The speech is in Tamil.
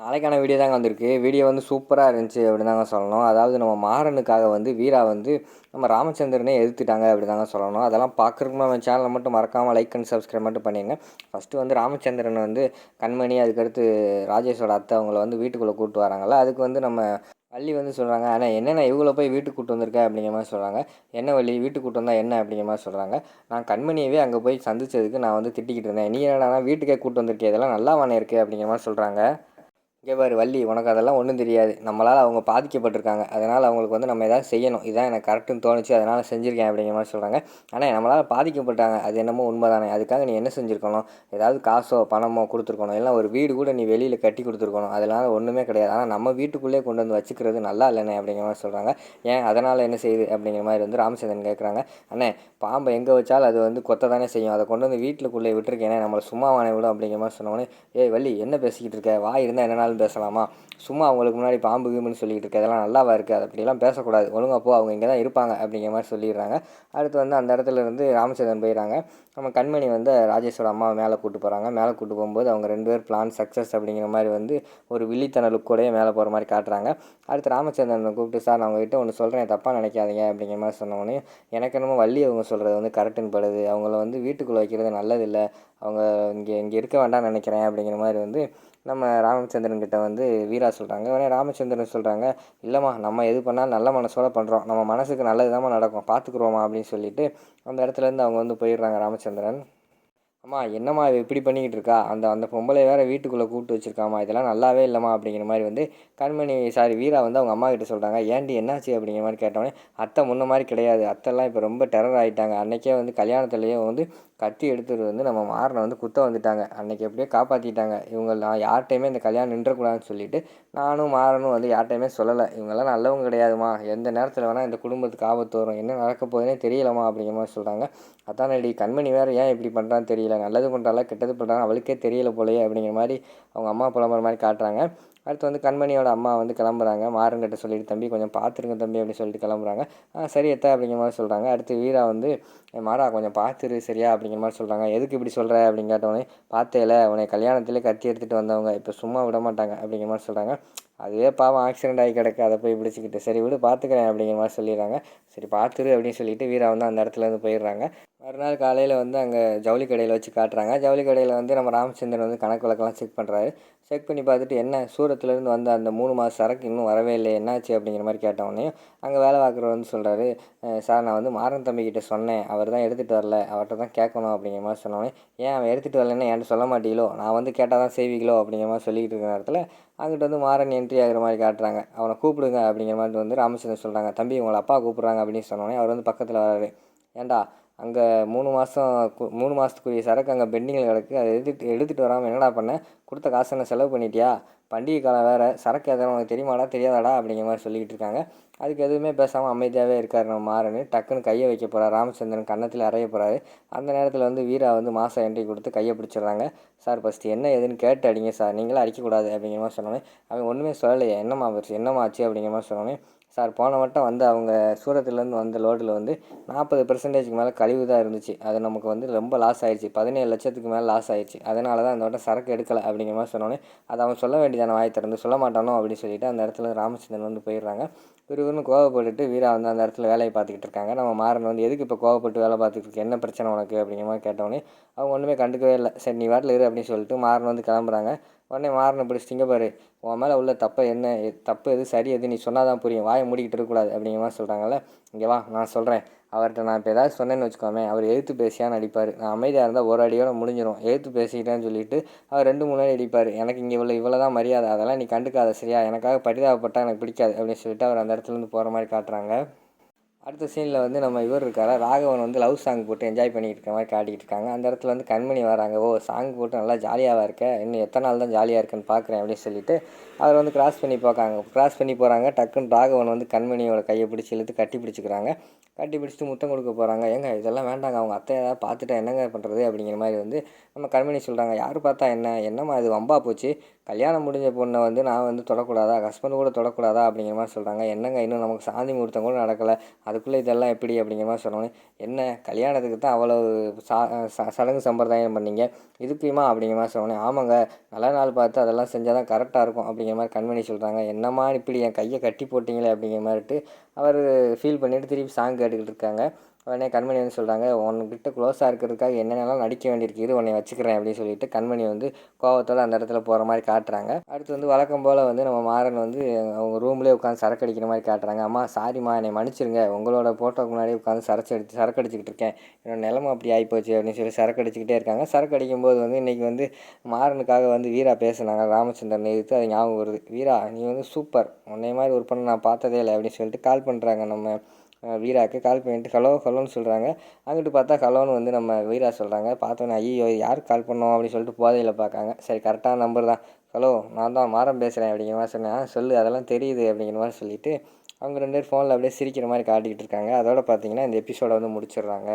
நாளைக்கான வீடியோ தாங்க வந்திருக்கு. வீடியோ வந்து சூப்பராக இருந்துச்சு அப்படின்னு தாங்க சொல்லணும். அதாவது நம்ம மாறனுக்காக வந்து வீரா வந்து நம்ம ராமச்சந்திரனே எதிர்த்துட்டாங்க அப்படி தாங்க சொல்லணும். அதெல்லாம் பார்க்குறதுக்கு நம்ம சேனலை மட்டும் மறக்காமல் லைக் அண்ட் சப்ஸ்கிரைப் மட்டும் பண்ணிங்க ஃபஸ்ட்டு வந்து ராமச்சந்திரன் வந்து கண்மணி அதுக்கடுத்து ராஜேஷோட அத்தை அவங்கள வந்து வீட்டுக்குள்ளே கூப்பிட்டு வராங்கல்ல. அதுக்கு வந்து நம்ம வள்ளி வந்து சொல்கிறாங்க ஆனால் என்னென்ன இவ்வளோ போய் வீட்டுக்கு கூட்டு வந்திருக்க? அப்படிங்கிற மாதிரி சொல்கிறாங்க என்ன வள்ளி வீட்டுக்கு கூட்டு வந்தால் என்ன? அப்படிங்கிற மாதிரி சொல்கிறாங்க நான் கண்மணியவே அங்கே போய் சந்திச்சதுக்கு நான் வந்து திட்டிக்கிட்டு இருந்தேன். நீ என்னடா வீட்டுக்கே கூட்டு வந்திருக்கே இதெல்லாம் நல்லா வானே இருக்குது அப்படிங்கிற மாதிரி சொல்கிறாங்க இங்கே பாரு வள்ளி உனக்கு அதெல்லாம் ஒன்றும் தெரியாது. நம்மளால் அவங்க பாதிக்கப்பட்டிருக்காங்க. அதனால் அவங்களுக்கு வந்து நம்ம எதாவது செய்யணும். இதான் எனக்கு கரெக்டுன்னு தோணுச்சு. அதனால் செஞ்சுருக்கேன் அப்படிங்கிற மாதிரி சொல்கிறாங்க ஆனால் நம்மளால் பாதிக்கப்பட்டாங்க. அது என்னமோ உண்மை தானே அதுக்காக நீ என்ன செஞ்சுருக்கணும்? ஏதாவது காசோ பணமோ கொடுத்துருக்கணும். இல்லை ஒரு வீடு கூட நீ வெளியில் கட்டி கொடுத்துருக்கணும். அதனால் ஒன்றுமே கிடையாது. ஆனால் நம்ம வீட்டுக்குள்ளே கொண்டு வந்து வச்சுக்கிறது நல்லா இல்லைண்ணே அப்படிங்கிற மாதிரி சொல்கிறாங்க ஏன்? அதனால் என்ன செய்யுது அப்படிங்கிற மாதிரி வந்து ராமச்சந்திரன் கேட்குறாங்க அண்ணே பாம்பை எங்கே வச்சாலும் அது வந்து கொத்த தானே செய்யும். அதை கொண்டு வந்து வீட்டுக்குள்ளே விட்டுருக்கேனே. நம்மளை சும்மா வாங்க விடும் அப்படிங்கிற மாதிரி சொன்னோடனே ஏய் வள்ளி என்ன பேசிக்கிட்டு இருக்க? வாய் இருந்தால் என்னனாலும் பேசலாமா? சும்மா அவங்களுக்கு முன்னாடி பாம்பு கீம்புன்னு சொல்லிக்கிட்டு இருக்க அதெல்லாம் நல்லாவா இருக்குது அது அப்படிலாம் பேசக்கூடாது. ஒழுங்காக போ அவங்க இங்கே தான் இருப்பாங்க அப்படிங்கிற மாதிரி சொல்லிடுறாங்க. அடுத்து வந்து அந்த இடத்துல இருந்து ராமச்சந்திரன் போயிடுறாங்க. நம்ம கண்மணி வந்து ராஜேஷோட அம்மாவை மேலே கூட்டு போகிறாங்க மேலே கூட்டு போகும்போது அவங்க ரெண்டு பேர் பிளான் சக்ஸஸ் அப்படிங்கிற மாதிரி வந்து ஒரு வில்லித்தன லுக்கோடையே மேலே போகிற மாதிரி காட்டுறாங்க. அடுத்து ராமச்சந்திரனை கூப்பிட்டு சார் நான் உங்ககிட்ட ஒன்று சொல்கிறேன் தப்பாக நினைக்காதீங்க அப்படிங்கிற மாதிரி சொன்னோடனே எனக்கு என்னமோ வள்ளி அவங்க சொல்கிறது வந்து கரெக்டுன்னு படுது. அவங்கள வந்து வீட்டுக்குள்ளே வைக்கிறது நல்லதில்லை. அவங்க இங்கே இங்கே இருக்க வேண்டாம்னு நினைக்கிறேன் அப்படிங்கிற மாதிரி வந்து நம்ம ராமச்சந்திரன் கிட்ட வந்து வீரா சொல்கிறாங்க உடனே ராமச்சந்திரன் சொல்கிறாங்க இல்லைம்மா நம்ம எது பண்ணாலும் நல்ல மனசோட பண்ணுறோம் நம்ம மனசுக்கு நல்லது நடக்கும். பார்த்துக்குறோமா அப்படின்னு சொல்லிட்டு அந்த இடத்துலேருந்து அவங்க வந்து போயிடுறாங்க ராமச்சந்திரன். அம்மா என்னம்மா இவ இப்படி பண்ணிக்கிட்டு இருக்கா அந்த அந்த பொம்பளை வேறு வீட்டுக்குள்ளே கூப்பிட்டு வச்சுருக்காம்மா. இதெல்லாம் நல்லாவே இல்லைம்மா அப்படிங்கிற மாதிரி வந்து கண்மணி சாரி வீரா வந்து அவங்க அம்மா கிட்ட சொல்கிறாங்க ஏன்டி என்னாச்சு அப்படிங்கிற மாதிரி கேட்டோடனே அத்தை முன்ன மாதிரி கிடையாது. அத்தைலாம் இப்போ ரொம்ப டெரர் ஆகிட்டாங்க அன்றைக்கே வந்து கல்யாணத்துலேயே வந்து கத்தி எடுத்துகிட்டு வந்து நம்ம மாறனை வந்து குத்த வந்துட்டாங்க. அன்றைக்கி எப்படியோ காப்பாற்றிட்டாங்க இவங்க நான் யார்கிட்டையுமே இந்த கல்யாணம் நின்றக்கூடாதுன்னு சொல்லிட்டு நானும் மாறனும் வந்து யார்கிட்டையுமே சொல்லலை. இவங்கெல்லாம் நல்லவங்க கிடையாதுமா. எந்த நேரத்தில் வேணால் இந்த குடும்பத்துக்கு ஆபத்து வரும். என்ன நடக்க போகுதுன்னே தெரியலமா அப்படிங்கிற மாதிரி சொல்கிறாங்க அதானடி கண்மணி வேறு ஏன் இப்படி பண்ணுறான்னு தெரியல. நல்லது பண்ணுறாளா கெட்டது பண்ணுறாங்க அவளுக்கே தெரியல போலையே அப்படிங்கிற மாதிரி அவங்க அம்மா புலம்புற மாதிரி காட்டுறாங்க. அடுத்து வந்து கண்மணியோட அம்மா வந்து கிளம்புறாங்க. மாறன்கிட்ட சொல்லிட்டு தம்பி கொஞ்சம் பார்த்துருங்க தம்பி அப்படின்னு சொல்லிட்டு கிளம்புறாங்க. ஆ சரி எத்தா அப்படிங்கிற மாதிரி சொல்கிறாங்க அடுத்து வீரா வந்து மாறா கொஞ்சம் பார்த்துரு சரியா? அப்படிங்கிற மாதிரி சொல்கிறாங்க எதுக்கு இப்படி சொல்கிற அப்படின்னு கேட்டவொடனே பார்த்தேல உன்னை கல்யாணத்திலே கத்தி எடுத்துகிட்டு வந்தவங்க இப்போ சும்மா விட மாட்டாங்க அப்படிங்கிற மாதிரி சொல்கிறாங்க அதுவே பாவம் ஆக்சிடென்ட் ஆகி கிடக்கு. அதை போய் பிடிச்சிக்கிட்டு சரி விடு பார்த்துக்கிறேன் அப்படிங்கிற மாதிரி சொல்லிடுறாங்க. சரி பார்த்துரு அப்படின்னு சொல்லிட்டு வீரா வந்து அந்த இடத்துலேருந்து போயிடுறாங்க. மறுநாள் காலையில் வந்து அங்கே ஜவுளி கடையில் வச்சு காட்டுறாங்க. ஜவுளி கடையில் வந்து நம்ம ராமச்சந்திரன் வந்து கணக்கு வழக்கெல்லாம் செக் பண்ணுறாரு செக் பண்ணி பார்த்துட்டு என்ன சூரத்துலேருந்து வந்த அந்த மூணு மாதம் சரக்கு இன்னும் வரவே இல்லை என்னாச்சு அப்படிங்கிற மாதிரி கேட்டவொடனே அங்கே வேலை பார்க்குறவர் வந்து சொல்கிறாரு சார் நான் வந்து மாறன் தம்பிக்கிட்ட சொன்னேன். அவர் தான் எடுத்துகிட்டு வரல. அவர்கிட்ட தான் கேட்கணும் அப்படிங்கிற மாதிரி சொன்னோடனே ஏன் அவன் எடுத்துகிட்டு வரலன்னு என்கிட்ட சொல்ல மாட்டீங்களோ? நான் வந்து கேட்டால் தான் செய்வீங்களோ? அப்படிங்கிற மாதிரி சொல்லிக்கிட்டு இருக்கிற நேரத்தில் அங்கிட்ட வந்து மாறன் என்ட்ரி ஆகிற மாதிரி காட்டுறாங்க. அவனை கூப்பிடுங்க அப்படிங்கிற மாதிரி வந்து ராமச்சந்திரன் சொல்கிறாங்க தம்பி உங்களை அப்பா கூப்பிட்றாங்க அப்படின்னு சொன்னோடனே அவர் வந்து பக்கத்தில் வராரு ஏண்டா அங்கே மூணு மாதம் மூணு மாதத்துக்குரிய சரக்கு அங்கே பெண்டிங்கில் கிடக்கு. அதை எடுத்துட்டு எடுத்துகிட்டு வராமல் என்னடா பண்ண? கொடுத்த காசு என்ன செலவு பண்ணிட்டியா? பண்டிகை காலம் வேறு. சரக்கு எதனா உனக்கு தெரியுமாடா? தெரியாதாடா? அப்படிங்கிற மாதிரி சொல்லிக்கிட்டு இருக்காங்க. அதுக்கு எதுவுமே பேசாமல் அமைதியாகவே இருக்கார் நம்ம மாறனு. டக்குன்னு கையை வைக்க போகிறார் ராமச்சந்திரன் கன்னத்தில் அறைய போகிறாரு அந்த நேரத்தில் வந்து வீரா வந்து மாதம் என்ட்ரி கொடுத்து கையை பிடிச்சிடுறாங்க. சார் ஃபஸ்ட்டு என்ன எதுன்னு கேட்டு அடிங்க சார். நீங்களும் அடிக்கக்கூடாது. அப்படிங்கிற மாதிரி சொன்னோன்னே அவன் ஒன்றுமே சொல்லலையே. என்னம்மா என்னம்மா ஆச்சு? அப்படிங்கிற மாதிரி சொன்னோன்னே சார் போன வட்டம் வந்து அவங்க சூரத்துலேருந்து வந்த லோடில் வந்து நாற்பது பெர்சன்டேஜ்க்கு மேலே கழிவு தான் இருந்துச்சு. அது நமக்கு வந்து ரொம்ப லாஸ் ஆயிடுச்சு பதினேழு லட்சத்துக்கு மேலே லாஸ் ஆயிடுச்சு அதனால தான் அந்த வட்டம் சரக்கு எடுக்கலை அப்படிங்கிற மாதிரி சொன்னோன்னே அதை அவன் சொல்ல வேண்டியதான வாய் திறந்து. சொல்ல மாட்டானோ அப்படின்னு சொல்லிட்டு அந்த இடத்துல ராமச்சந்திரன் வந்து போயிடுறாங்க. இவருன்னு கோவப்பட்டுட்டு வீரா வந்து அந்த இடத்துல வேலையை பார்த்துக்கிட்டு இருக்காங்க. நம்ம மாறன் வந்து எதுக்கு இப்போ கோவப்பட்டு வேலை பார்த்துக்கிட்டு இருக்கு? என்ன பிரச்சனை உனக்கு? அப்படிங்கிற மாதிரி கேட்டோன்னே அவங்க ஒன்றுமே கண்டுக்கவே இல்லை. சரி நீ வாட்டில் இரு அப்படின்னு சொல்லிட்டு மாறன் வந்து கிளம்புறாங்க. உடனே மாறனை பிடிச்சிட்டிங்க பாரு உன் மேலே உள்ள தப்பை என்ன? தப்பு எது? சரி எது? நீ சொன்னால் தான் புரியும். வாயை மூடிக்கிட்டு இருக்கக்கூடாது அப்படிங்கிற மாதிரி சொல்கிறாங்கல்ல இங்கே வா நான் சொல்கிறேன் அவர்கிட்ட நான் இப்போ ஏதாவது சொன்னேன்னு வச்சுக்கோமே அவர் எழுத்து பேசியான்னு அடிப்பார். நான் அமைதியாக இருந்தால் ஒரு அடியோட முடிஞ்சிடும் எழுத்து பேசிக்கிட்டேன்னு சொல்லிட்டு அவர் ரெண்டு மூணு அடி அடிப்பார். எனக்கு இங்கே இவ்வளோ இவ்வளோ தான் மரியாதை. அதெல்லாம் நீ கண்டுக்காத சரியா? எனக்காக பரிதாபப்பட்டால் எனக்கு பிடிக்காது அப்படின்னு சொல்லிட்டு அவர் அந்த இடத்துலேருந்து போகிற மாதிரி காட்டுறாங்க. அடுத்த சீனில் வந்து நம்ம இவர் இருக்காரா? ராகவன் வந்து லவ் சாங் போட்டு என்ஜாய் பண்ணிகிட்டு இருக்க மாதிரி காட்டிகிட்டு இருக்காங்க. அந்த இடத்துல வந்து கண்மணி வராங்க. ஓ சாங் போட்டு நல்லா ஜாலியாக இருக்க. இன்னும் எத்தனை நாள் தான் ஜாலியாக இருக்குன்னு பார்க்குறேன் அப்படின்னு சொல்லிட்டு அவர் வந்து கிராஸ் பண்ணி பார்க்காங்க. கிராஸ் பண்ணி போகிறாங்க டக்குன்னு ராகவன் வந்து கண்மணியோட கையை பிடிச்சி இழுத்து கட்டி பிடிச்சிக்கிறாங்க. கட்டி பிடிச்சிட்டு முத்தம் கொடுக்க போகிறாங்க ஏங்க இதெல்லாம் வேண்டாங்க. அவங்க அத்தை ஏதாவது பார்த்துட்டா என்னங்க பண்ணுறது அப்படிங்கிற மாதிரி வந்து நம்ம கண்மணி சொல்கிறாங்க யார் பார்த்தா என்ன? என்னம்மா இது வம்பா போச்சு? கல்யாணம் முடிஞ்ச பொண்ணை வந்து நான் வந்து தொடக்கூடாதா? ஹஸ்பண்ட் கூட தொடக்கூடாதா? அப்படிங்கிற மாதிரி சொல்கிறாங்க என்னங்க இன்னும் நமக்கு சாந்தி முகூர்த்தம் கூட நடக்கலை. அதுக்குள்ளே இதெல்லாம் எப்படி? அப்படிங்கிற மாதிரி சொன்னோன்னே என்ன கல்யாணத்துக்கு தான் அவ்வளோ சா ச- சடங்கு சம்பிரதாயம் பண்ணீங்க? இதுக்குமா? அப்படிங்கிற மாதிரி சொன்னோன்னே ஆமாங்க. நல்ல நாள் பார்த்து அதெல்லாம் செஞ்சால் தான் கரெக்டாக இருக்கும். அப்படிங்கிற மாதிரி கண்மணி சொல்கிறாங்க என்னம்மா இப்படி என் கையை கட்டி போட்டிங்களே? அப்படிங்கிற மாதிரிட்டு அவர் ஃபீல் பண்ணிட்டு திருப்பி சாங் கேட்டுக்கிட்டு இருக்காங்க. உடனே கண்மணி வந்து சொல்கிறாங்க உன்கிட்ட க்ளோஸாக இருக்கிறதுக்காக என்னென்னலாம் நடிக்க வேண்டியிருக்குது உன்னை வச்சுக்கிறேன் அப்படின்னு சொல்லிட்டு கண்மணி வந்து கோவத்தோடு அந்த இடத்துல போகிற மாதிரி காட்டுறாங்க. அடுத்து வந்து வழக்கம் போல் வந்து நம்ம மாறன் வந்து அவங்க ரூம்லேயே உட்காந்து சரக்கு அடிக்கிற மாதிரி காட்டுறாங்க. அம்மா சாரிம்மா என்னை மன்னிச்சிருங்க உங்களோட ஃபோட்டோக்கு முன்னாடி உட்காந்து சரச்சு அடிச்சு சரக்கு அடிச்சுக்கிட்டு இருக்கேன். என்னோட நிலமை அப்படி ஆகிப்போச்சு அப்படின்னு சொல்லி சரக்கு அடிச்சுக்கிட்டே இருக்காங்க. சரக்கு அடிக்கும்போது வந்து இன்றைக்கி வந்து மாறனுக்காக வந்து வீரா பேசுனாங்க. ராமச்சந்திரன் எதிர்த்து அது ஞாபகம் வருது. வீரா நீ வந்து சூப்பர் உன்னை மாதிரி ஒரு பண்ண நான் பார்த்ததே இல்லை அப்படின்னு சொல்லிட்டு கால் பண்ணுறாங்க நம்ம வீராக்கு கால் பண்ணிட்டு ஹலோ ஹலோன்னு சொல்கிறாங்க அங்கிட்டு பார்த்தா ஹலோன்னு வந்து நம்ம வீரா சொல்கிறாங்க பார்த்தோன்னே ஐயோ யார் கால் பண்ணோம்? அப்படின்னு சொல்லிட்டு போதையில் பார்க்காங்க. சரி கரெக்டான நம்பர் தான். ஹலோ நான் தான் மாறம் பேசுகிறேன் அப்படிங்கிற மாதிரி சொன்னேன். சொல்லு அதெல்லாம் தெரியுது அப்படிங்கிற மாதிரி சொல்லிட்டு அவங்க ரெண்டு பேர் ஃபோனில் அப்படியே சிரிக்கிற மாதிரி காட்டிக்கிட்டு இருக்காங்க. அதோட பார்த்தீங்கன்னா இந்த எபிசோடை வந்து முடிச்சிடுறாங்க.